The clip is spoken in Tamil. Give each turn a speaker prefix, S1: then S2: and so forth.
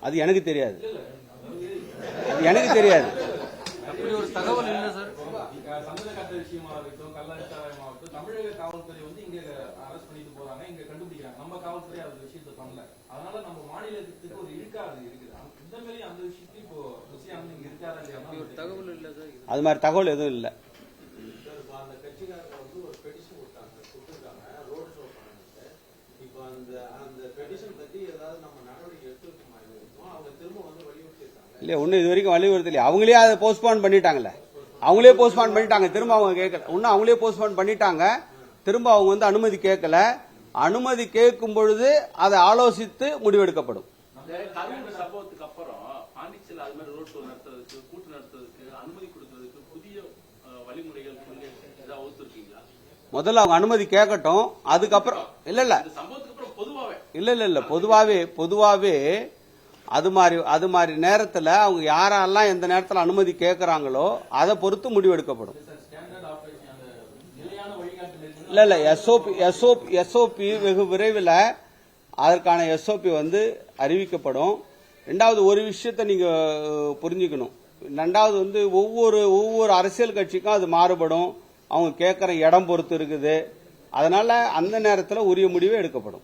S1: அது எனக்கு தெரியாது. அது எனக்கு தெரியாது.
S2: அப்படி ஒரு தகவல் இல்லை சார்.
S3: சந்தன காத்த விஷயமாகட்டும் கள்ளச்சாராயமாகட்டும் தமிழக காவல்துறை வந்து இங்க அரெஸ்ட் பண்ணிட்டு போறாங்க இங்க கண்டுபிடிக்கிறாங்க. நம்ம காவல்துறை அந்த விஷயத்தை பண்ணல. அதனால நம்ம மாநிலத்துக்கு ஒரு இழுக்காது இருக்குது. அந்த- இந்த மாதிரி அந்த விஷயத்தையும் இப்போ ருசியானது இங்க இருக்காரா
S2: அப்படி ஒரு
S3: இல்லையா
S2: தகவல் இல்லை சார்.
S1: அது மாதிரி தகவல் எதுவும் இல்லை.
S4: அந்த கட்சிக்காரங்க வந்து ஒரு பெட்டிஷன்
S1: இல்லையா ஒன்றும் இது வரைக்கும் வலியுறுத்தலையே அவங்களே அதை போஸ்ட்போன் பண்ணிட்டாங்கல்ல. அவங்களே போஸ்ட்போன் பண்ணிட்டாங்க. திரும்ப அவங்க கேட்கல. இன்னும் அவங்களே போஸ்ட்போன் பண்ணிட்டாங்க. திரும்ப அவங்க வந்து அனுமதி கேட்கல. அனுமதி கேட்கும் பொழுது அதை ஆலோசித்து முடிவெடுக்கப்படும். முதல்ல அவங்க அனுமதி கேட்கட்டும். அதுக்கப்புறம் இல்ல இல்ல. இல்ல இல்ல இல்ல. பொதுவாவே பொதுவாவே அது மாதிரி அது மாதிரி நேரத்தில் அவங்க யாரெல்லாம் எந்த நேரத்தில் அனுமதி கேட்குறாங்களோ அதை பொறுத்து முடிவெடுக்கப்படும் இல்லை இல்லை எஸ்ஓபி எஸ்ஓபி எஸ்ஓபி வெகு விரைவில் அதற்கான எஸ்ஓபி வந்து அறிவிக்கப்படும். ரெண்டாவது ஒரு விஷயத்தை நீங்கள் புரிஞ்சுக்கணும். ரெண்டாவது வந்து ஒவ்வொரு ஒவ்வொரு அரசியல் கட்சிக்கும் அது மாறுபடும். அவங்க கேட்குற இடம் பொறுத்து இருக்குது. அதனால் அந்த நேரத்தில் உரிய முடிவு எடுக்கப்படும்.